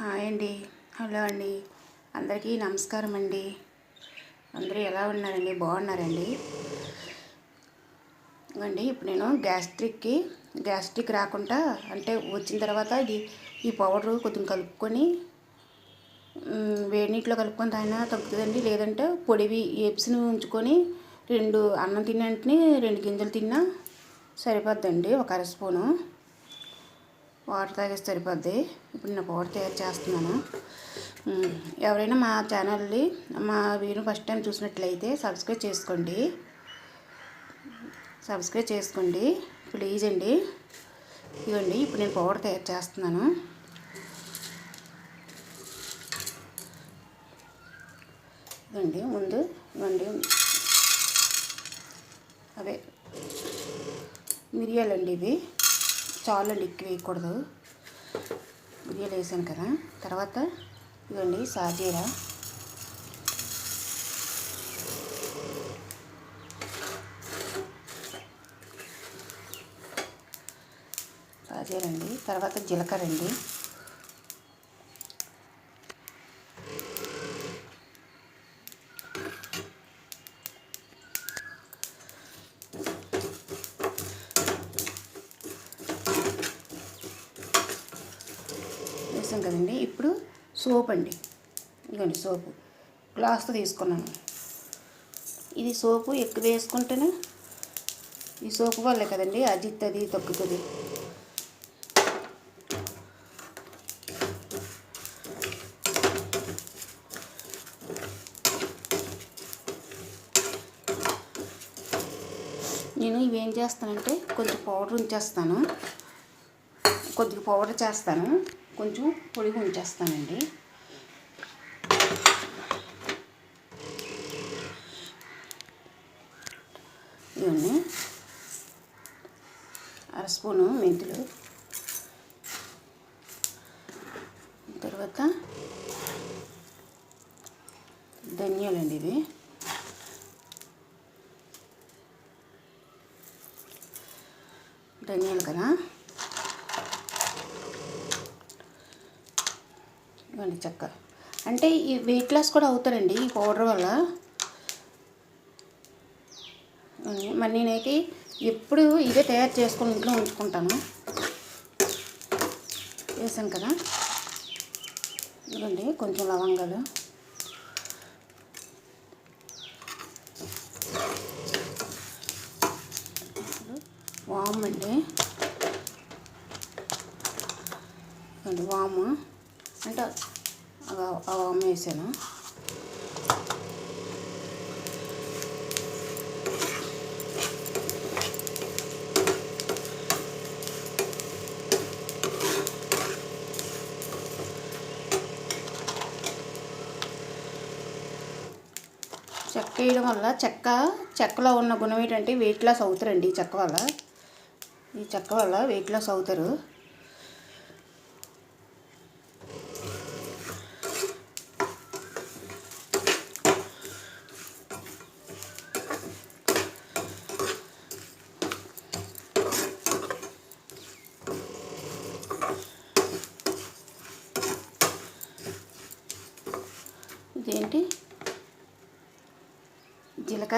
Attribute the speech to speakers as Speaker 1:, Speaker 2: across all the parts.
Speaker 1: Hi అండి. Hello అండి. అందరికీ నమస్కారం అండి. అందరూ ఎలా ఉన్నారండి? బాగున్నారండి? అండి ఇప్పుడు నేను గ్యాస్ట్రిక్కి గ్యాస్ట్రిక్ రాకుండా అంటే వచ్చిన తర్వాత ఇది ఈ పౌడరు కొంచెం కలుపుకొని వేడి నీటిలో కలుపుకొని తాగినా తగ్గుతుందండి. లేదంటే పొడివి ఏప్స్ని ఉంచుకొని రెండు అన్నం తిన్న వెంటనే రెండు గింజలు తిన్నా సరిపోద్దండి. ఒక అర స్పూను. వాటర్ తాగేసి సరిపోద్ది. ఇప్పుడు నేను పౌడర్ తయారు చేస్తున్నాను. ఎవరైనా మా ఛానల్ని మా వీడియో ఫస్ట్ టైం చూసినట్లయితే సబ్స్క్రైబ్ చేసుకోండి. సబ్స్క్రైబ్ చేసుకోండి. ప్లీజ్ అండి. ఇవ్వండి ఇప్పుడు నేను పౌడర్ తయారు చేస్తున్నాను. ఇదండి ముందు ఇవ్వండి అవే మిరియాలండి ఇవి. చాలా ఎక్కువ వేయకూడదు. మిరియాలు వేసాను కదా. తర్వాత ఇవ్వండి సాజీరా. సాజీరండి. తర్వాత జీలకర్ర అండి. చేసాం కదండి. ఇప్పుడు సోప్ అండి. ఇదిగోండి సోపు. గ్లాస్తో తీసుకున్నాను. ఇది సోపు ఎక్కువ వేసుకుంటేనే ఈ సోపు వల్లే కదండి అజిత్తది తగ్గుతుంది నేను ఇవేం చేస్తానంటే కొంచెం పౌడర్ ఉంచేస్తాను. కొద్దిగా పౌడర్ చేస్తాను. కొంచెం పొడిగా ఉంచేస్తానండి. ఇవన్నీ అర స్పూను మెంతులు. తర్వాత ధనియాలండి ఇవి. ధనియాలు కదా. ఇవ్వండి చెక్క. అంటే ఈ వెయిట్ లాస్ కూడా అవుతారండి ఈ పౌడర్ వల్ల. మరి నేనైతే ఎప్పుడు ఇదే తయారు చేసుకుని ఇంట్లో ఉంచుకుంటాను. వేసాను కదా. ఇవ్వండి కొంచెం లవంగాలు. వామ్ అండి. వాము. అంటే ఆ- ఆ వేసాను చెక్క వేయడం వల్ల చెక్క చెక్కలో ఉన్న గుణం ఏంటంటే వెయిట్ లాస్ అవుతారండి ఈ చెక్క వల్ల. ఈ చెక్క వల్ల వెయిట్ లాస్ అవుతారు.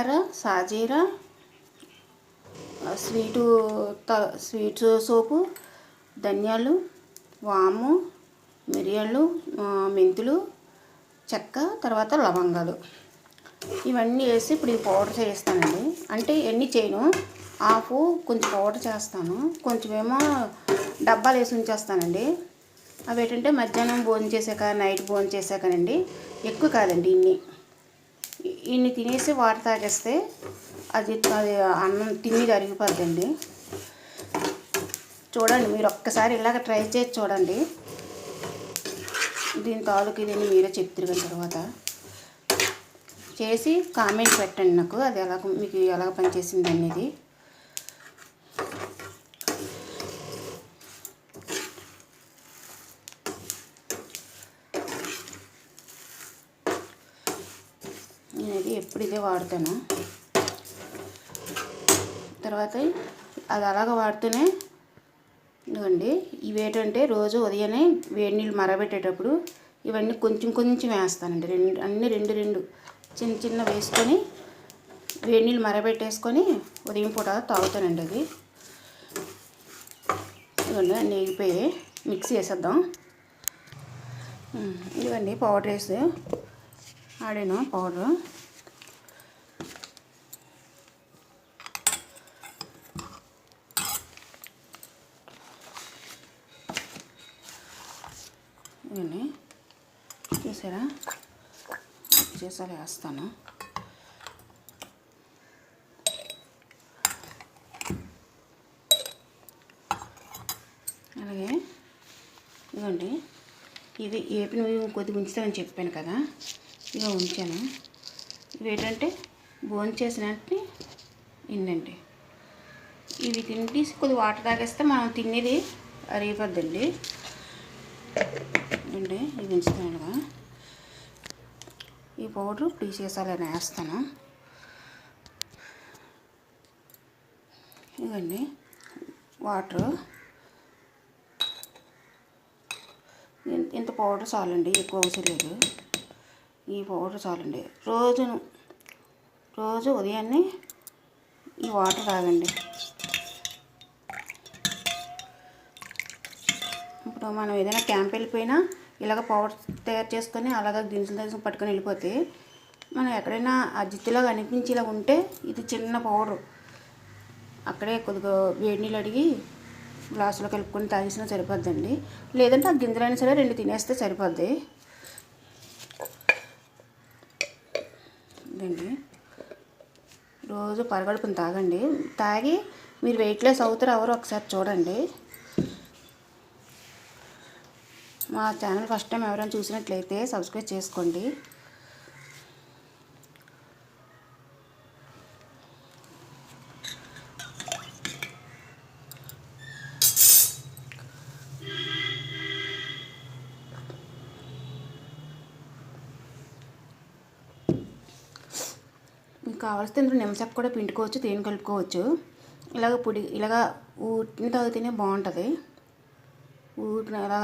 Speaker 1: జీలకర్ర సాజీరా స్వీటు త- స్వీట్ సోపు ధనియాలు వాము మిరియాలు మెంతులు చెక్క తర్వాత లవంగాలు. ఇవన్నీ వేసి ఇప్పుడు ఈ పౌడర్ చేస్తానండి అంటే ఎన్ని చేయను హాఫ్ కొంచెం పౌడర్ చేస్తాను. కొంచెమేమో డబ్బాలు వేసి ఉంచేస్తానండి. అవి ఏంటంటే మధ్యాహ్నం భోజనం చేశాక నైట్ భోజనం చేశాకనండి. ఎక్కువ కాదండి ఇన్ని. ఇన్ని తినేసి వాటర్ తాగేస్తే అది అది అన్నం తినేది అరిగిపోద్దండి చూడండి మీరు ఒక్కసారి ఇలాగ ట్రై చేసి చూడండి. దీని తాలూకు ఇదని మీరే చెప్తారు తర్వాత. చేసి కామెంట్ పెట్టండి నాకు అది ఎలా మీకు ఎలాగ పనిచేసింది అనేది నేను ఇది ఎప్పుడు ఇదే వాడతాను తర్వాత అది అలాగ వాడితేనే ఇదిగోండి ఇవేటంటే రోజు ఉదయాన్నే వేడి నీళ్ళు మరబెట్టేటప్పుడు ఇవన్నీ కొంచెం కొంచెం వేస్తానండి. రెండు అన్నీ రెండు రెండు చిన్న చిన్న వేసుకొని వేడి నీళ్ళు మరబెట్టేసుకొని ఉదయం పూట తాగుతానండి అది. ఇదిగోండి అన్నీ వేగిపోయి మిక్సీ వేసేద్దాం. ఇదిగోండి పౌడర్ వేసి ఆడాను పౌడరు? ఇవన్నీ చూసారా? చేసారి వేస్తాను. అలాగే ఇదిగోండి. ఇది ఏపీ నువ్వు కొద్దిగా ఉంచుతానని చెప్పాను కదా. ఇక ఉంచాను. ఇవి ఏంటంటే బోన్ చేసినట్టు వెంటనే ఇన్నండి. ఇవి తింటి కొద్ది వాటర్ తాగేస్తే మనం తినేది అరిగిపోద్దండి. అండి ఇవి ఉంచుతాను ఈ పౌడర్ తీసేసాలని వేస్తాను ఇవ్వండి వాటరు. ఇంత పౌడర్ చాలండి ఎక్కువ అవసరం లేదు. ఈ పౌడర్ చాలండి. రోజును రోజు ఉదయాన్నే ఈ వాటర్ తాగండి. ఇప్పుడు మనం ఏదైనా క్యాంప్ వెళ్ళిపోయినా ఇలాగ పౌడర్ తయారు చేసుకొని అలాగ దినుసులు దినుసులు పట్టుకొని వెళ్ళిపోతే మనం ఎక్కడైనా అజిత్తులాగా అనిపించేలా ఉంటే ఇది చిన్న పౌడర్. అక్కడే కొద్దిగా వేడి నీళ్ళు అడిగి గ్లాసులో కలుపుకొని తాగేసినా సరిపోద్దండి. లేదంటే ఆ గింజలైనా సరే రెండు తినేస్తే సరిపోద్ది. ఇదండి రోజు పరగడుపుని తాగండి. తాగి మీరు వెయిట్ లెస్ అవుతారు ఎవరో ఒకసారి చూడండి. మా ఛానల్ ఫస్ట్ టైం ఎవరైనా చూసినట్లయితే సబ్స్క్రైబ్ చేసుకోండి. మీకు ఇందులో నిమ్మసెక్క కూడా పిండుకోవచ్చు తేనె కలుపుకోవచ్చు. ఇలాగ పొడి ఇలాగ ఊటిని తాగితేనే బాగుంటుంది. ఊటిని అలా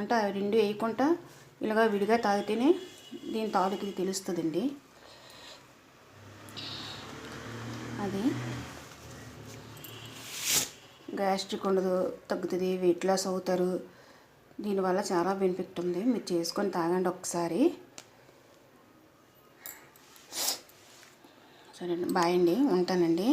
Speaker 1: అంటే రెండు వేయకుండా ఇలాగ విడిగా తాగితేనే దీని తాలూకు ఇది తెలుస్తుందండి. అది గ్యాస్ట్రిక్ ఉండదు తగ్గుతుంది వెయిట్ లాస్ అవుతారు. దీనివల్ల చాలా బెనిఫిట్ ఉంది. మీరు చేసుకొని తాగండి ఒకసారి. సరే బాయ్ అండి. ఉంటానండి.